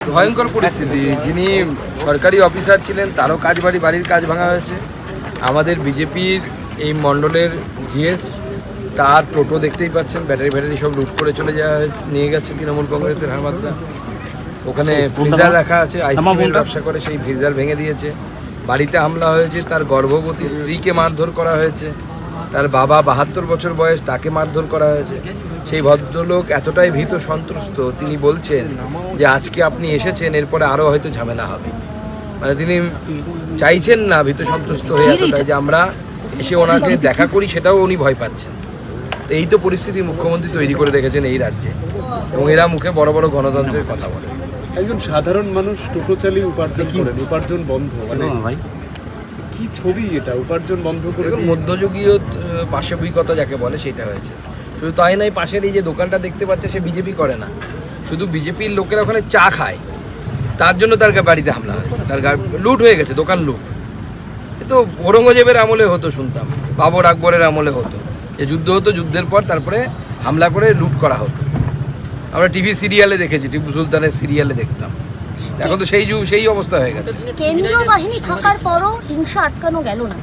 ভয়ঙ্কর পরিস্থিতি। যিনি সরকারি অফিসার ছিলেন তারও কাজ বাড়ি বাড়ির কাজ ভাঙা হয়েছে। আমাদের বিজেপির এই মণ্ডলের জিএস তার টোটো দেখতেই পাচ্ছেন ব্যাটারি ব্যাটারি সব লুট করে চলে যাওয়া নিয়ে গেছে তৃণমূল কংগ্রেসের হারমাত্রা ওখানে ফ্রিজার রাখা আছে আইসক্রিমের ব্যবসা করে সেই ফ্রিজার ভেঙে দিয়েছে। বাড়িতে হামলা হয়েছে তার গর্ভবতী স্ত্রীকে মারধর করা হয়েছে। তার বাবা বাহাত্তর বছর বয়স তাকে মারধর করা হয়েছে। সেই ভদ্রলোক এতটাই ভীত সন্ত্রস্ত তিনি বলছেন যে আজকে আপনি এসেছেন এরপরে আরও হয়তো ঝামেলা হবে। মানে তিনি চাইছেন না ভীত সন্ত্রস্ত হয়ে এতটাই যে আমরা এসে ওনাকে দেখা করি সেটাও উনি ভয় পাচ্ছেন। এই তো পরিস্থিতি মুখ্যমন্ত্রী তৈরি করে রেখেছেন এই রাজ্যে। এবং এরা মুখে বড় বড় গণতন্ত্রের কথা বলে। একজন সাধারণ মানুষ টোটো চালিয়ে উপার্জন করেন উপার্জন বন্ধ। মানে ভাই। কি ছবি এটা? উপার্জন বন্ধ করে মধ্যযুগীয় পাশবিকতা যাকে বলে সেটা হয়েছে। শুধু তাই নয় পাশের এই যে দোকানটা দেখতে পাচ্ছে সে বিজেপি করে না। শুধু বিজেপির লোকেরা ওখানে চা খায়। তার জন্য তার বাড়িতে হামলা হয়েছে। তার লুট হয়ে গেছে দোকান লুট। এ তো ঔরঙ্গজেবের আমলে হতো শুনতাম বাবর আকবরের আমলে হতো। যে যুদ্ধ হতো যুদ্ধের পর তারপরে হামলা করে লুট করা হতো। আমরা টিভি সিরিয়ালে দেখেছি টিপু সুলতানের সিরিয়ালে দেখতাম। এখন তো সেই যুগ সেই অবস্থা হয়ে গেছে। কেন্দ্রীয় বাহিনী থাকার পরও হিংসা আটকানো গেল না।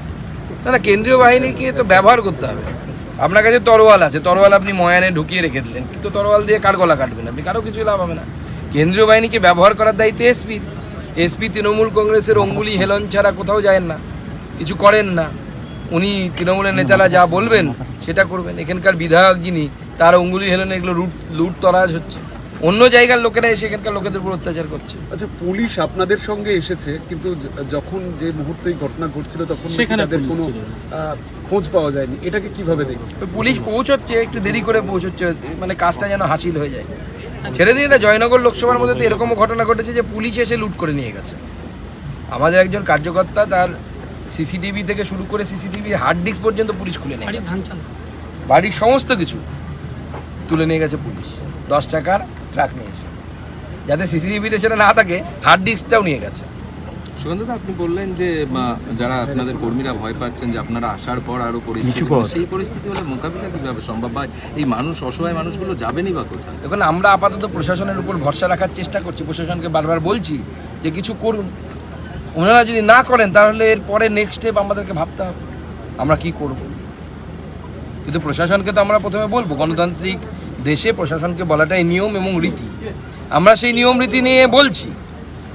না না কেন্দ্রীয় বাহিনীকে তো ব্যবহার করতে হবে। আপনার কাছে তরোয়াল আছে তরোয়াল আপনি ময়ানে ঢুকিয়ে রেখে দিলেন। কিন্তু তরোয়াল দিয়ে কার গলা কাটবেন? আপনি কারও কিছু লাভ হবে না। কেন্দ্রীয় বাহিনীকে ব্যবহার করার দায়িত্ব এসপি। এসপি তৃণমূল কংগ্রেসের অঙ্গুলি হেলন ছাড়া কোথাও যায় না। কিছু করেন না। উনি তৃণমূলের নেতারা যা বলবেন সেটা করবেন। এখানকার বিধায়ক যিনি তার অঙ্গুলি হেলনে এগুলো লুট লুট তরাজ হচ্ছে। অন্য জায়গার লোকেরা এসে এখানকার লোকেদের উপর অত্যাচার করছে। আচ্ছা পুলিশ আপনাদের সঙ্গে এসেছে কিন্তু যখন যে মুহূর্তে ঘটনা ঘটছিল তখন সেখানে তাদের কোনো আহ, খোঁজ পাওয়া যায়নি? এটাকে কীভাবে দেখছেন? পুলিশ পৌঁছচ্ছে একটু দেরি করে পৌঁছচ্ছে মানে কাজটা যেন হাসিল হয়ে যায়। ছেড়ে দিন না জয়নগর লোকসভার মধ্যে তো এরকমও ঘটনা ঘটেছে যে পুলিশ এসে লুট করে নিয়ে গেছে। আমাদের একজন কার্যকর্তা তার সিসিটিভি থেকে শুরু করে সিসিটিভি হার্ড ডিস্ক পর্যন্ত পুলিশ খুলে নিয়ে গেছে। বাড়ির সমস্ত কিছু তুলে নিয়ে গেছে পুলিশ। দশ টাকার ট্রাক নিয়ে এসে। যাতে সিসিটিভিতে সেটা না থাকে হার্ড ডিস্কটাও নিয়ে গেছে। সুগন্ধদা আপনি বললেন যে যারা আপনাদের কর্মীরা ভয় পাচ্ছেন যে আপনারা আসার পর আরও পরিস্থিতি। সেই পরিস্থিতি হলে মোকাবিলা কীভাবে সম্ভব? বা এই মানুষ অসহায় মানুষগুলো যাবেনই বা কোথায়? দেখুন আমরা আপাতত প্রশাসনের উপর ভরসা রাখার চেষ্টা করছি। প্রশাসনকে বারবার বলছি যে কিছু করুন। ওনারা যদি না করেন তাহলে এর পরে নেক্সট স্টেপ আমাদেরকে ভাবতে হবে। আমরা কি করব? কিন্তু প্রশাসনকে তো আমরা প্রথমে বলব গণতান্ত্রিক দেশে প্রশাসনকে বলাটাই নিয়ম এবং রীতি। আমরা সেই নিয়ম রীতি নিয়ে বলছি।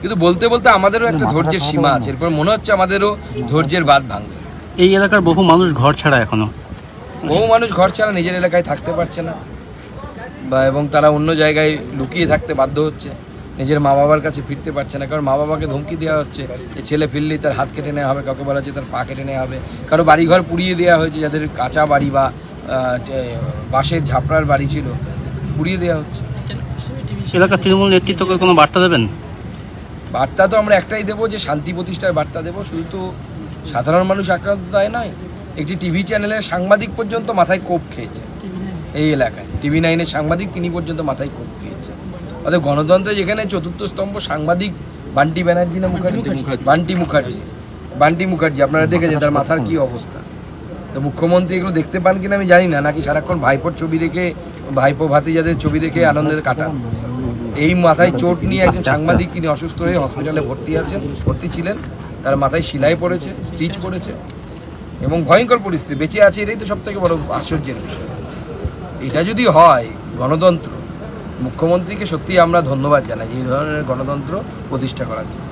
কিন্তু বলতে বলতে আমাদেরও একটা ধৈর্যের সীমা আছে। এরপর মনে হচ্ছে আমাদেরও ধৈর্যের বাদ ভাঙবে। এই এলাকার বহু মানুষ ঘর ছাড়া এখনও। বহু মানুষ ঘর ছাড়া নিজের এলাকায় থাকতে পারছে না। বা এবং তারা অন্য জায়গায় লুকিয়ে থাকতে বাধ্য হচ্ছে। নিজের মা বাবার কাছে ফিরতে পারছে না। কারণ মা বাবাকে ধমকি দেওয়া হচ্ছে যে ছেলে ফিরলেই তার হাত কেটে নেওয়া হবে কাউকে বলা হচ্ছে তার পা কেটে নেওয়া হবে। কারও বাড়িঘর পুড়িয়ে দেওয়া হয়েছে যাদের কাঁচা বাড়ি বা বাঁশের ঝাপড়ার বাড়ি ছিল পুড়িয়ে দেওয়া হচ্ছে। এলাকার তৃণমূল নেতৃত্বকে কোনো বার্তা দেবেন? বার্তা তো আমরা একটাই দেবো যে শান্তি প্রতিষ্ঠার বার্তা দেবো। শুধু তো সাধারণ মানুষ আক্রান্ত তাই নয় একটি টিভি চ্যানেলের সাংবাদিক পর্যন্ত মাথায় কোপ খেয়েছে। এই এলাকায় টিভি নাইনের সাংবাদিক তিনি পর্যন্ত মাথায় কোপ খেয়েছে। অর্থাৎ গণতন্ত্রে যেখানে চতুর্থ স্তম্ভ সাংবাদিক বান্টি ব্যানার্জি না মুখার্জি? মুখার্জি। বান্টি মুখার্জি। বান্টি মুখার্জি আপনারা দেখেছেন তার মাথার কি অবস্থা? তো মুখ্যমন্ত্রী এগুলো দেখতে পান কিনা আমি জানি না নাকি সারাক্ষণ ভাইপোর ছবি দেখে ভাইপো ভাতিজাদের ছবি দেখে আনন্দের কাটান এই মাথায় চোট নিয়ে একজন সাংবাদিক তিনি অসুস্থ হয়ে হসপিটালে ভর্তি আছেন ভর্তি ছিলেন তার মাথায় সেলাই পড়েছে স্টিচ পড়েছে এবং ভয়ঙ্কর পরিস্থিতি বেঁচে আছে এটাই তো সব থেকে বড় আশ্চর্যের বিষয়। এটা যদি হয় গণতন্ত্র মুখ্যমন্ত্রীকে সত্যি আমরা ধন্যবাদ জানাই এই ধরনের গণতন্ত্র প্রতিষ্ঠা করার জন্য।